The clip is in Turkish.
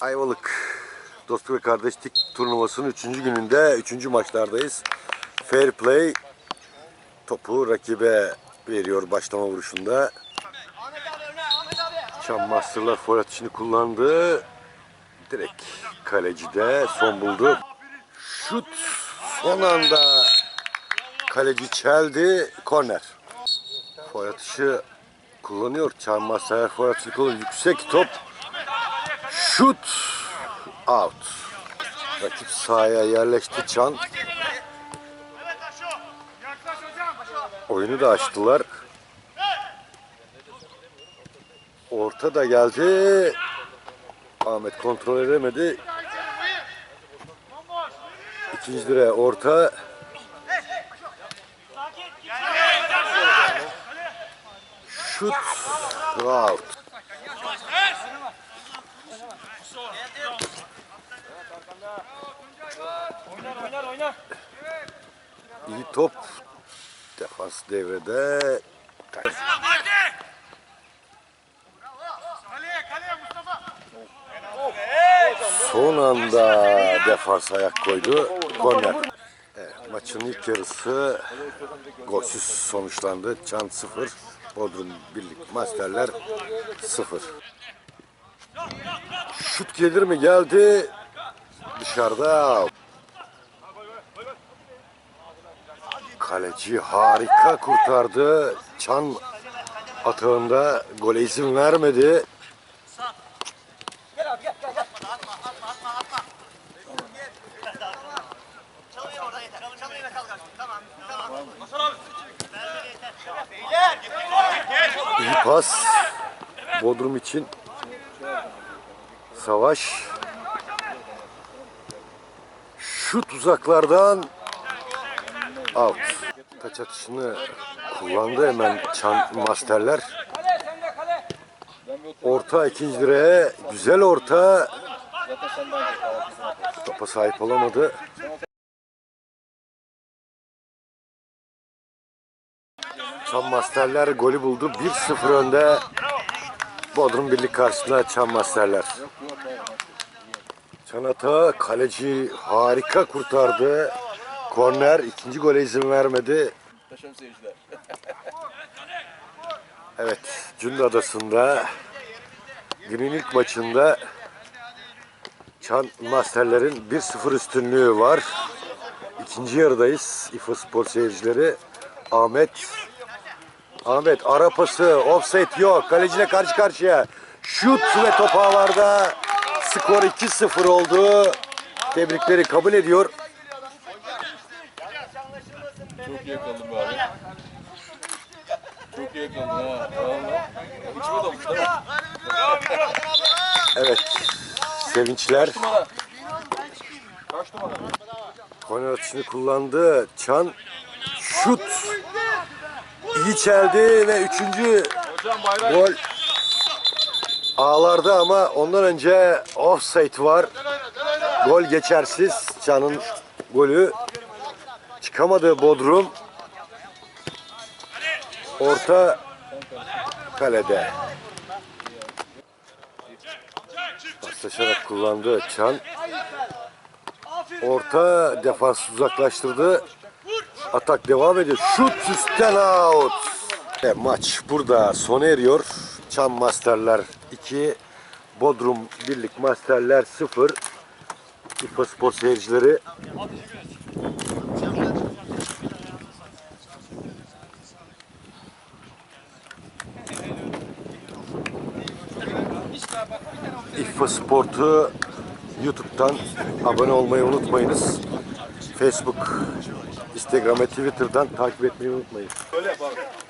Ayvalık Dostluk ve Kardeşlik turnuvasının 3. gününde 3. maçlardayız. Fair play topu rakibe veriyor başlama vuruşunda. Çam Master'lar foul atışını kullandı. Direkt kalecide son buldu. Şut son anda kaleci çeldi. Korner. Atışı kullanıyor. Çam Master'lar foul atışını kullanıyor. Yüksek top. Şut out. Rakip sahaya yerleşti Çan. Oyunu da açtılar. Orta da geldi. Ahmet kontrol edemedi. İkinci direğe orta. Şut out. Oynar oynar oynar. İyi top. Defans devrede. Kaleye kaleye Mustafa. Son anda defans ayak koydu. Korner. Evet, maçın ilk yarısı golsüz sonuçlandı. Çan 0, Bodrum Birlik Masterler 0. Şut gelir mi? Geldi. Dışarıda. Kaleci harika kurtardı. Çan atağında gole izin vermedi. İyi pas. Bodrum için. Savaş. Şut uzaklardan. Out. Taç atışını kullandı hemen Çan Masterler. Orta ikinci direğe. Güzel orta. Topa sahip olamadı. Çam Masterler golü buldu. 1-0 önde. Bodrum Birlik karşısında Çam Masterler. Çanata kaleci harika kurtardı. Korner ikinci gole izin vermedi. Muhteşem seyirciler. Evet, Cunda Adası'nda günün ilk maçında Çan Masterlerin 1-0 üstünlüğü var. İkinci yarıdayız İFA Spor seyircileri. Ahmet Ahmet ara pası, offset yok. Kaleciyle karşı karşıya. Şut ve top ağlarda. Skor 2-0 oldu. Tebrikleri kabul ediyor. Çok iyi yakaladım abi. Çok iyi yakaladın ha. Valla. İçime mi? Evet. Sevinçler. Kaç numara? Atışını kullandı. Çan şut iyi çeldi ve üçüncü Hocam gol ağlarda ama ondan önce offside var. Gol geçersiz. Çan'ın golü çıkamadı Bodrum. Orta kalede. Paslaşarak kullandı Çan. Orta defans uzaklaştırdı. Atak devam ediyor. Şut üstten out. Maç burada sona eriyor. Çam Masterler 2, Bodrum Birlik Masterler 0. İFA Spor seyircileri İFA Sport'u YouTube'dan abone olmayı unutmayınız. Facebook, Instagram ve Twitter'dan takip etmeyi unutmayın. Yap abi.